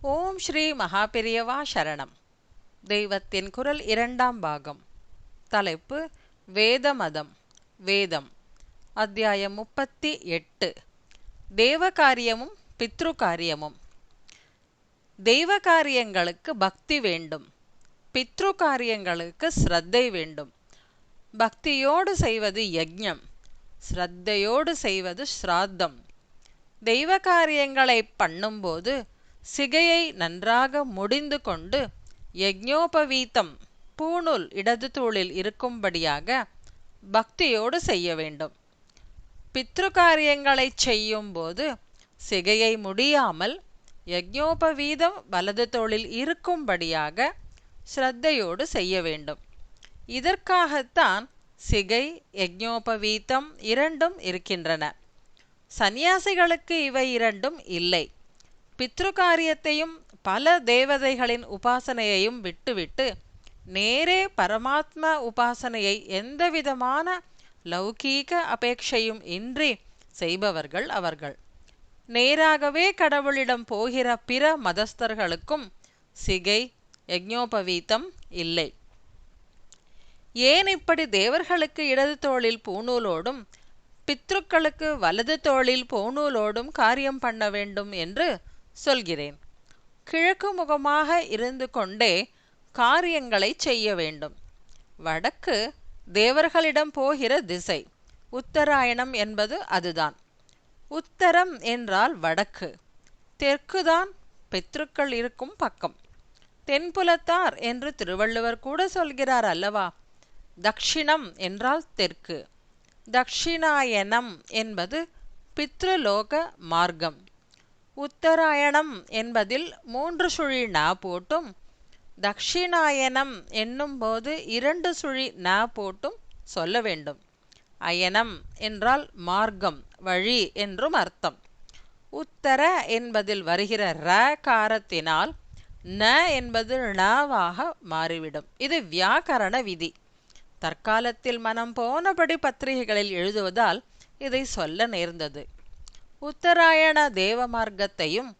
ஓம் ஸ்ரீ மகாபெரியவா சரணம். தெய்வத்தின் குரல் இரண்டாம் பாகம். தலைப்பு வேதமதம். வேதம். அத்தியாயம் முப்பத்தி எட்டு. தேவகாரியமும் பித்ரு காரியமும் தெய்வ காரியங்களுக்கு பக்தி வேண்டும். பித்ரு காரியங்களுக்கு ஸ்ரத்தை வேண்டும். பக்தியோடு செய்வது யஜ்ஞம் ஸ்ரத்தையோடு செய்வது ஸ்ராத்தம். தெய்வ காரியங்களை பண்ணும்போது சிகையை நன்றாக முடிந்து கொண்டு யஜ்ஞோபவீத்தம் பூணூல் இடது தூளில் இருக்கும்படியாக பக்தியோடு செய்ய வேண்டும். பித்ரு காரியங்களை செய்யும்போது சிகையை முடியாமல் யக்ஞோபவீதம் வலது தோளில் இருக்கும்படியாக ஸ்ரத்தையோடு செய்ய வேண்டும். இதற்காகத்தான் சிகை யஜ்ஞோபவீத்தம் இரண்டும் இருக்கின்றன. சந்நியாசிகளுக்கு இவை இரண்டும் இல்லை. பித்ரு காரியத்தையும் பல தேவதைகளின் உபாசனையையும் விட்டுவிட்டு நேரே பரமாத்ம உபாசனையை எந்தவிதமான லௌகீக அபேட்சையும் இன்றி செய்பவர்கள் அவர்கள். நேராகவே கடவுளிடம் போகிற பிற மதஸ்தர்களுக்கும் சிகை யஜ்ஞோபவீத்தம் இல்லை. ஏன் இப்படி தேவர்களுக்கு இடது தோளில் பூணூலோடும் பித்ருக்களுக்கு வலது தோளில் பூணூலோடும் காரியம் பண்ண வேண்டும் என்று சொல்கிறேன். கிழக்கு முகமாக இருந்து கொண்டே காரியங்களை செய்ய வேண்டும். வடக்கு தேவர்களிடம் போகிற திசை. உத்தராயணம் என்பது அதுதான். உத்தரம் என்றால் வடக்கு. தெற்குதான் பித்ருக்கள் இருக்கும் பக்கம். தென்புலத்தார் என்று திருவள்ளுவர் கூட சொல்கிறார் அல்லவா? தக்ஷிணம் என்றால் தெற்கு. தக்ஷிணாயனம் என்பது பித்ருலோக மார்க்கம். உத்தராயணம் என்பதில் மூன்று சுழி நா போட்டும் தக்ஷிணாயனம் என்னும்போது இரண்டு சுழி நா போட்டும் சொல்ல வேண்டும். அயனம் என்றால் மார்க்கம் வழி என்றும் அர்த்தம். உத்தர என்பதில் வருகிற ர காரத்தினால் ந என்பது ணவாக மாறிவிடும். இது வியாக்கரண விதி. தற்காலத்தில் மனம் போனபடி பத்திரிகைகளில் எழுதுவதால் இதை சொல்ல நேர்ந்தது. உத்தராயண தேவ மார்க்கத்தையும்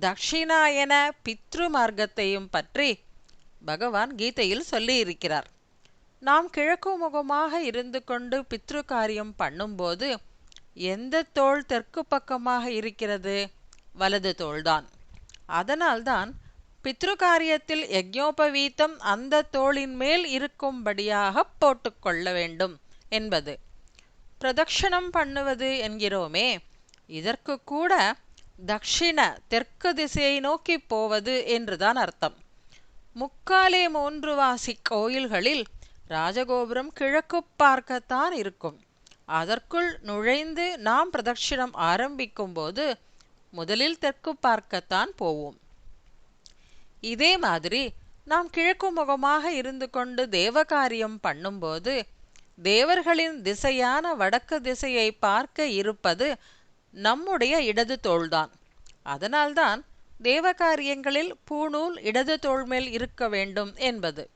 தக்ஷிணாயன பித்ரு மார்க்கத்தையும் பற்றி பகவான் கீதையில் சொல்லியிருக்கிறார். நாம் கிழக்கு முகமாக இருந்து கொண்டு பித்ரு காரியம் பண்ணும்போது எந்த தோள் தெற்கு பக்கமாக இருக்கிறது? வலது தோள்தான். அதனால்தான் பித்ரு காரியத்தில் யஜ்ஞோபவீத்தம் அந்த தோளின் மேல் இருக்கும்படியாக போட்டுக்கொள்ள வேண்டும் என்பது. பிரதக்ஷணம் பண்ணுவது என்கிறோமே இதற்கு கூட தக்ஷிண தெற்கு திசையை நோக்கி போவது என்றுதான் அர்த்தம். முக்காலே மூன்றுவாசி கோயில்களில் ராஜகோபுரம் கிழக்கு பார்க்கத்தான் இருக்கும். அதற்குள் நுழைந்து நாம் பிரதட்சிணம் ஆரம்பிக்கும் போது முதலில் தெற்கு பார்க்கத்தான் போவோம். இதே மாதிரி நாம் கிழக்கு முகமாக இருந்து கொண்டு தேவகாரியம் பண்ணும்போது தேவர்களின் திசையான வடக்கு திசையை பார்க்க இருப்பது நம்முடைய இடது தோள்தான். அதனால்தான் தேவகாரியங்களில் பூணூல் இடது தோள் மேல் இருக்க வேண்டும் என்பது.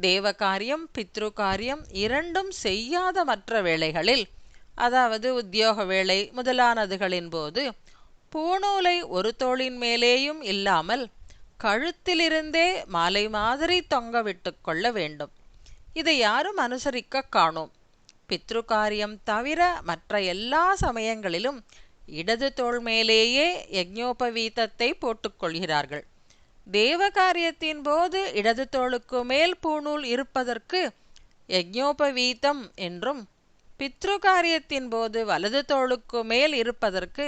தேவகாரியம் பித்ரு காரியம் இரண்டும் செய்யாத மற்ற வேளைகளில் அதாவது உத்தியோக வேலை முதலானதுகளின் போது பூணூலை ஒரு தோளின் மேலேயும் இல்லாமல் கழுத்திலிருந்தே மாலை மாதிரி தொங்க விட்டு கொள்ள வேண்டும். இதை யாரும் அனுசரிக்க காணோம். பித்ரு காரியம் தவிர மற்ற எல்லா சமயங்களிலும் இடது தோள் மேலேயே யஜ்ஞோபவீதத்தை போட்டுக்கொள்கிறார்கள். தேவ காரியத்தின் போது இடது தோளுக்கு மேல் பூணூல் இருப்பதற்கு யஜ்ஞோபவீதம் என்றும் பித்ரு காரியத்தின் போது வலது தோளுக்கு மேல் இருப்பதற்கு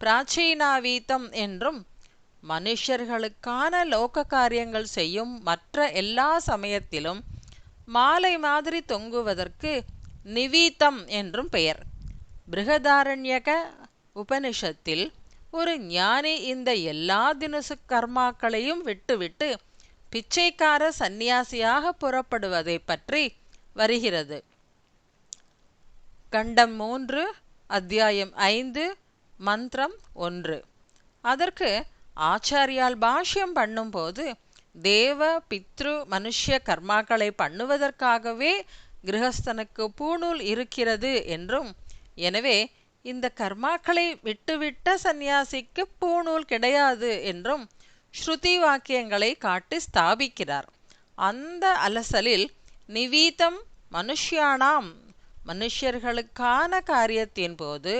பிராச்சீனாவீதம் என்றும் மனுஷர்களுக்கான லோக காரியங்கள் செய்யும் மற்ற எல்லா சமயத்திலும் மாலை மாதிரி தொங்குவதற்கு நிவீத்தம் என்றும் பெயர். பிருகதாரண்யக உபனிஷத்தில் ஒரு ஞானி இந்த எல்லா தினசு கர்மாக்களையும் விட்டுவிட்டு பிச்சைக்கார சந்நியாசியாக புறப்படுவதை பற்றி வருகிறது. கண்டம் மூன்று அத்தியாயம் ஐந்து மந்திரம் ஒன்று. அதற்கு ஆச்சாரியால் பாஷ்யம் பண்ணும்போது தேவ பித்ரு மனுஷ்ய கர்மாக்களை பண்ணுவதற்காகவே கிரகஸ்தனுக்கு பூணூல் இருக்கிறது என்றும் எனவே இந்த கர்மாக்களை விட்டுவிட்ட சந்நியாசிக்கு பூணூல் கிடையாது என்றும் ஸ்ருதி வாக்கியங்களை காட்டி ஸ்தாபிக்கிறார். அந்த அலசலில் நிவீதம் மனுஷ்யானாம் மனுஷியர்களுக்கான காரியத்தின் போது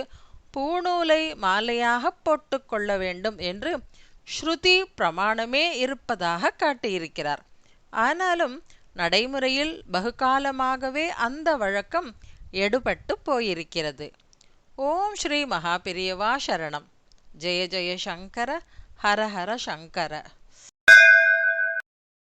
பூணூலை மாலையாக போட்டுக்கொள்ள வேண்டும் என்று ஸ்ருதி பிரமாணமே இருப்பதாக காட்டியிருக்கிறார். ஆனாலும் நடைமுறையில் பகுகாலமாகவே அந்த வழக்கம் எடுபட்டு போயிருக்கிறது. ஓம் ஸ்ரீ மகாபிரியவா சரணம். ஜெய ஜெய சங்கர ஹர ஹர சங்கர.